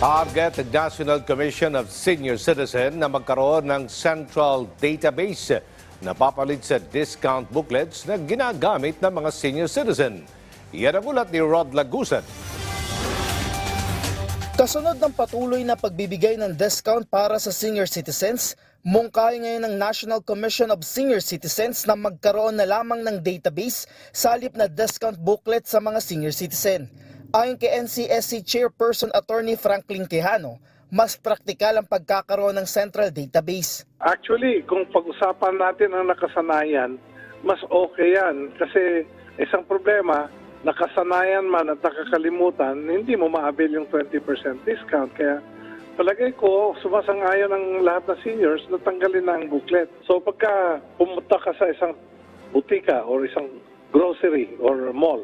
Target ng National Commission of Senior Citizen na magkaroon ng central database na papalit sa discount booklets na ginagamit ng mga senior citizen. Yan ang ulat ni Rod Lagusan. Kasunod ng patuloy na pagbibigay ng discount para sa senior citizens, mungkahi ngayon ng National Commission of Senior Citizens na magkaroon na lamang ng database sa halip na discount booklet sa mga senior citizen. Ayon kay NCSC Chairperson Attorney Franklin Quijano, mas praktikal ang pagkakaroon ng central database. Actually, kung pag-usapan natin ang nakasanayan, mas okay yan. Kasi isang problema, nakasanayan man at nakakalimutan, hindi mo ma-avail yung 20% discount. Kaya palagay ko, sumasang-ayon ang lahat ng seniors na tanggalin na ang booklet. So pagka pumunta ka sa isang butika or isang grocery or mall,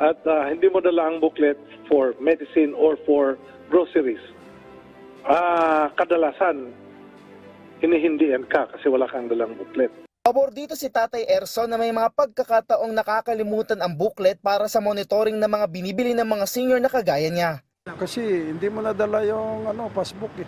at ah, hindi mo dala ang booklet for medicine or for groceries, ah kadalasan hinihindian ka kasi wala kang dalang booklet. Pabor dito si Tatay Erson na may mga pagkakataong nakakalimutan ang booklet para sa monitoring ng mga binibili ng mga senior na kagaya niya. Kasi hindi mo nadala yung ano, passbook eh.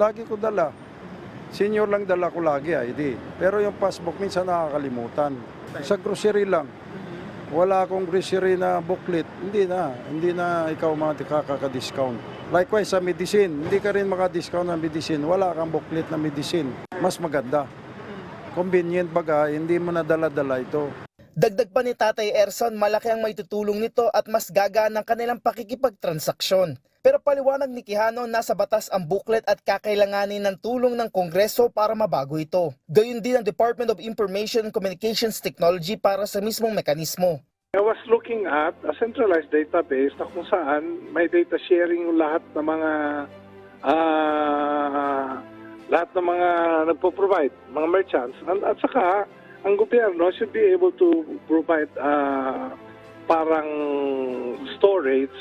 Lagi ko dala. Senior lang dala ko lagi ID. Pero yung passbook minsan nakakalimutan. Sa grocery lang. Wala akong grocery na booklet. Hindi na. Hindi na ikaw mga kakaka-discount. Likewise sa medicine, hindi ka rin maka-discount ng medicine. Wala kang booklet na medicine. Mas maganda. Convenient baga, hindi mo nadala-dala ito. Dagdag pa ni Tatay Erson, malaki ang may tutulong nito at mas gagaan ang kanilang pakikipagtransaksyon. Pero paliwanag ni Quijano, nasa batas ang booklet at kakailanganin ng tulong ng Kongreso para mabago ito. Gayun din ang Department of Information and Communications Technology para sa mismong mekanismo. I was looking at a centralized database na kung saan may data sharing yung lahat ng mga ah, lahat ng mga nagpo-provide, mga merchants. At, at saka, ang gobyerno should be able to provide ah, parang storage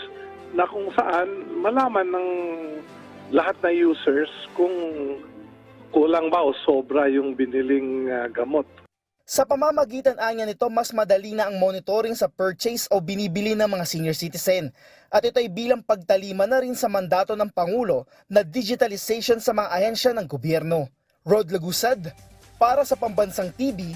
na kung saan malaman ng lahat na users kung kulang ba o sobra yung biniling ah, gamot. Sa pamamagitan anya nito, mas madali na ang monitoring sa purchase o binibili ng mga senior citizen. At ito ay bilang pagtalima na rin sa mandato ng Pangulo na digitalization sa mga ahensya ng gobyerno. Rod Lagusad, para sa Pambansang TV,